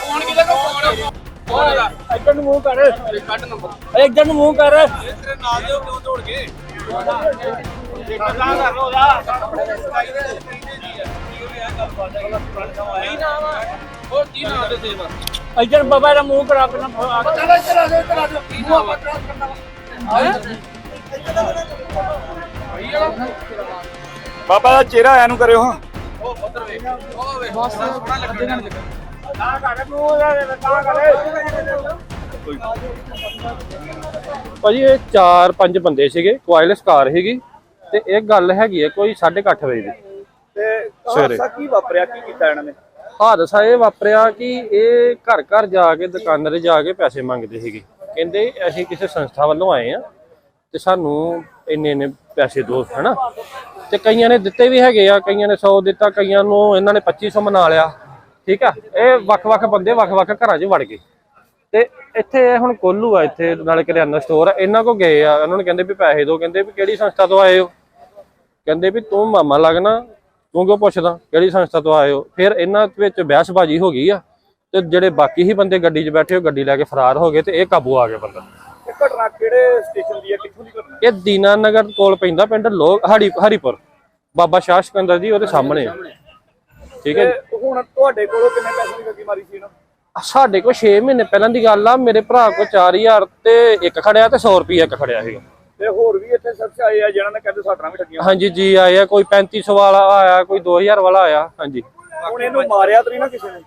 Phone ਕਿਹਦਾ ਕੋ phone phone ਦਾ ਇੱਧਰ ਨੂੰ ਮੂੰਹ ਕਰ। ਕੱਢ ਨੰਬਰ। ਇੱਧਰ ਨੂੰ ਮੂੰਹ ਕਰ। ਤੇਰੇ ਨਾਲ ਦੇ ਕਿਉਂ ਦੌੜ ਗਏ ਕੀ ਨਾਮ ਆ। ਉਹ ਕੀ ਨਾਮ ਦੇ ਸੇਵਾ? ਇੱਧਰ ਬਾਬਾ ਦਾ ਮੂੰਹ ਕਰਾ ਕੇ। ਨਾ ਚਲਾ ਆ ਬਾਬਾ ਦਾ ਚਿਹਰਾ ਐ ਨੂੰ ਕਰਿਓ ਹਾਂ ਉਹ ਪੱਤਰ ਵੇਖ। ਉਹ ਵੇਖ ਬਸ ਸੋਹਣਾ ਲੱਗਣ ਦਾ ਭਾਜੀ ਇਹ ਚਾਰ ਪੰਜ ਬੰਦੇ ਸੀਗੇ ਵਾਇਰਲੈਸ ਕਾਰ ਸੀਗੀ ਤੇ ਇਹ ਗੱਲ ਹੈਗੀ ਹੈ ਕੋਈ 8:30 ਵਜੇ ਦੀ। ਤੇ। ਹਾਦਸਾ ਕੀ ਵਾਪਰਿਆ? ਕੀ ਕੀਤਾ ਇਹਨਾਂ ਨੇ? ਹਾਦਸਾ ਇਹ ਵਾਪਰਿਆ ਕਿ ਇਹ ਘਰ ਘਰ ਜਾ ਕੇ ਦੁਕਾਨਾਂ ਤੇ ਜਾ ਕੇ ਪੈਸੇ ਮੰਗਦੇ ਸੀਗੇ। ਕਹਿੰਦੇ ਅਸੀਂ ਕਿਸੇ ਸੰਸਥਾ ਵੱਲੋਂ ਆਏ ਆ ਤੇ ਸਾਨੂੰ ਇੰਨੇ ਇੰਨੇ ਪੈਸੇ ਦਿਓ ਹਨਾ? ਤੇ ਕਈਆਂ ਨੇ ਦਿੱਤੇ ਵੀ ਹੈਗੇ ਆ ਕਈਆਂ ਨੇ 100 ਦਿੱਤਾ ਕਈਆਂ ਨੂੰ ਇਹਨਾਂ ਨੇ 2500 ਮਨਾ ਲਿਆ। ਠੀਕ ਆ? ਇਹ ਵੱਖ-ਵੱਖ ਬੰਦੇ ਵੱਖ-ਵੱਖ ਘਰਾਂ 'ਚ ਵੜ ਗਏ। ਤੇ ਇੱਥੇ ਹੁਣ ਕੋਲੂ ਆ ਇੱਥੇ ਨਾਲੇ ਕਰਿਆਨਾ ਸਟੋਰ ਆ। ਇਹਨਾਂ ਕੋ ਗਏ ਆ। ਉਹਨਾਂ ਨੂੰ ਕਹਿੰਦੇ ਵੀ ਪੈਸੇ ਦਿਓ ਕਹਿੰਦੇ ਵੀ ਕਿਹੜੀ ਸੰਸਥਾ ਤੋਂ ਆਏ ਹੋ? ਕਹਿੰਦੇ ਵੀ ਤੂੰ ਮਾਮਾ ਲੱਗਣਾ ਤੂੰ ਕਿਉਂ ਪੁੱਛਦਾ ਕਿਹੜੀ ਸੰਸਥਾ ਤੋਂ ਆਏ ਹੋ? ਫਿਰ ਇਹਨਾਂ ਵਿੱਚ ਬਹਿਸਬਾਜ਼ੀ ਹੋ ਗਈ ਆ। ਤੇ ਜਿਹੜੇ ਬਾਕੀ ਹੀ ਬੰਦੇ ਗੱਡੀ 'ਚ ਬੈਠੇ ਉਹ ਗੱਡੀ ਲੈ ਕੇ ਫਰਾਰ ਹੋ ਗਏ ਤੇ ਇਹ ਕਾਬੂ ਆ ਗਿਆ ਬੰਦਾ। ਇਹ ਘਟਨਾ ਕਿਹੜੇ ਸਟੇਸ਼ਨ ਦੀ ਹੈ ਕਿੱਥੋਂ ਦੀ ਘਟਨਾ? ਇਹ ਦੀਨਾਨਗਰ ਕੋਲ ਪੈਂਦਾ ਪਿੰਡ ਲੋਕ ਹਰੀ ਹਰੀਪੁਰ ਬਾਬਾ ਸ਼ਾਹ ਸਿਕੰਦਰ ਜੀ ਉਹਦੇ ਸਾਹਮਣੇ ਆ। ਠੀਕ ਹੈ? ਤੇ ਹੁਣ ਤੁਹਾਡੇ ਕੋਲੋਂ ਕਿੰਨੇ ਪੈਸੇ ਦੀ ਗੱਡੀ ਮਾਰੀ ਸੀ ਇਹਨਾਂ? ਸਾਡੇ ਕੋਲ 6 ਮਹੀਨੇ ਪਹਿਲਾਂ ਦੀ ਗੱਲ ਆ ਮੇਰੇ ਭਰਾ ਕੋਲ 4000 ਤੇ ਇੱਕ ਖੜਿਆ ਤੇ 100 ਰੁਪਏ ਇੱਕ ਖੜਿਆ ਸੀਗਾ। ਤੇ ਹੋਰ ਵੀ ਇੱਥੇ ਸ਼ਖਸ ਆਏ ਆ ਜਿਹਨਾਂ ਨੇ ਕਹਿੰਦੇ ਸਾਡਰਾਂ ਵੀ ਠੱਗੀਆਂ ਹਾਂਜੀ ਜੀ ਆਏ ਆ ਕੋਈ 3500 ਵਾਲਾ ਆਇਆ ਕੋਈ 2000 ਵਾਲਾ ਆਇਆ ਹਾਂਜੀ। ਹੁਣ ਇਹਨੂੰ ਮਾਰਿਆ ਤਾਂ ਨਹੀਂ ਨਾ ਕਿਸੇ ਨੇ?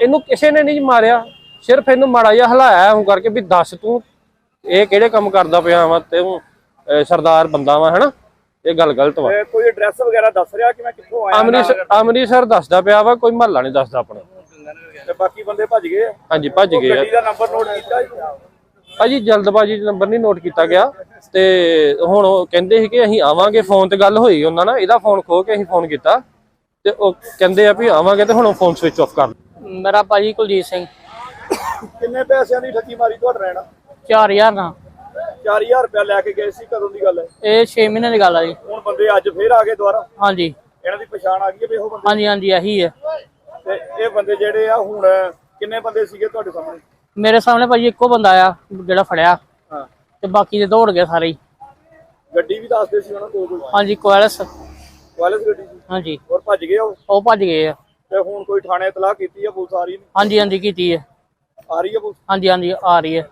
ਇਹਨੂੰ ਕਿਸੇ ਨੇ ਨਹੀਂ ਮਾਰਿਆ ਸਿਰਫ ਇਹਨੂੰ ਮਾੜਾ ਜਿਹਾ ਹਲਾਇਆ ਹੂੰ ਕਰਕੇ ਵੀ ਦੱਸ ਤੂੰ ਇਹ ਕਿਹੜੇ ਕੰਮ ਕਰਦਾ ਪਿਆ ਵਾ ਤੇ ਸਰਦਾਰ ਬੰਦਾ ਵਾ ਹਨਾ? ਇਹ ਗੱਲ ਗਲਤ ਵਾ। ਤੇ ਕੋਈ ਐਡਰੈਸ ਵਗੈਰਾ ਦੱਸ ਰਿਹਾ ਕਿ ਮੈਂ ਕਿੱਥੋਂ ਆਇਆ ਅੰਮ੍ਰਿਤਸਰ ਅੰਮ੍ਰਿਤਸਰ ਦੱਸਦਾ ਪਿਆ ਵਾ ਕੋਈ ਮਹੱਲਾ ਨਹੀਂ ਦੱਸਦਾ ਆਪਣਾ। ਤੇ ਬਾਕੀ ਬੰਦੇ ਭੱਜ ਗਏ? ਆ ਹਾਂਜੀ ਭੱਜ ਗਏ ਆ। ਗੱਡੀ ਦਾ ਨੰਬਰ ਨੋਟ ਕੀਤਾ ਜੀ? ਭਾਜੀ ਜਲਦਬਾਜੀ 'ਚ ਨੰਬਰ ਨਹੀਂ ਨੋਟ ਕੀਤਾ ਗਿਆ। ਤੇ ਹੁਣ ਉਹ ਕਹਿੰਦੇ ਸੀ ਕਿ ਅਸੀਂ ਆਵਾਂਗੇ ਫੋਨ ਤੇ ਗੱਲ ਹੋਈ ਉਹਨਾਂ ਨਾਲ ਇਹਦਾ ਫੋਨ ਖੋ ਕੇ ਅਸੀਂ ਫੋਨ ਕੀਤਾ। ਤੇ ਉਹ ਕਹਿੰਦੇ ਆ ਵੀ ਆਵਾਂਗੇ ਤੇ ਹੁਣ ਫੋਨ ਸਵਿਚ ਆਫ ਕਰ ਮੇਰਾ ਭਾਜੀ ਕੁਲਜੀਤ ਸਿੰਘ। ਕਿੰਨੇ ਪੈਸਿਆਂ ਦੀ ਠੱਗੀ ਮਾਰੀ ਤੁਹਾਡੇ ਰਹਿਣਾ? 4000 ਨਾ 4000 ਰੁਪਇਆ ਲੈ ਕੇ ਗਏ ਸੀ ਕਦੋਂ ਦੀ ਗੱਲ ਹੈ? ਇਹ 6 ਮਹੀਨੇ ਦੀ ਗੱਲ ਆ ਜੀ। ਹੁਣ ਬੰਦੇ ਅੱਜ ਫੇਰ ਆ ਗਏ ਦੁਬਾਰਾ? ਹਾਂਜੀ। ਇਹਨਾਂ ਦੀ ਪਛਾਣ ਆ ਗਈ ਹੈ ਵੀ ਉਹ ਬੰਦੇ ਹਾਂਜੀ ਹਾਂਜੀ ਇਹੀ ਹੈ। ਤੇ ਇਹ ਬੰਦੇ ਜਿਹੜੇ ਆ ਹੁਣ ਕਿੰਨੇ ਬੰਦੇ ਸੀਗੇ ਤੁਹਾਡੇ ਸਾਹਮਣੇ? ਮੇਰੇ ਸਾਹਮਣੇ ਭਾਜੀ ਇੱਕੋ ਬੰਦਾ ਆ ਜਿਹੜਾ ਫੜਿਆ। ਹਾਂ। ਤੇ ਬਾਕੀ ਦੇ ਦੌੜ ਗਏ ਸਾਰੇ ਹੀ। ਗੱਡੀ ਵੀ ਦੱਸਦੇ ਸੀ ਉਹਨਾਂ ਕੋਲ ਕੋਈ? ਹਾਂਜੀ ਕੋਇਲਸ। ਵਾਇਰਲੈਸ ਗੱਡੀ ਸੀ? ਹਾਂਜੀ। ਔਰ ਭੱਜ ਗਏ ਉਹ? ਉਹ ਭੱਜ ਗਏ ਆ। ਤੇ ਹੁਣ ਕੋਈ ਥਾਣੇ ਇਤਲਾਹ ਕੀਤੀ ਹੈ ਪੁਲਿਸ ਆ ਰਹੀ ਨਹੀਂ ਹਾਂਜੀ ਹਾਂਜੀ ਕੀਤੀ ਹੈ। ਆ ਰਹੀ ਹੈ ਪੁਲਿਸ? ਹਾਂਜੀ ਹਾਂਜੀ ਆ ਰਹੀ ਹੈ।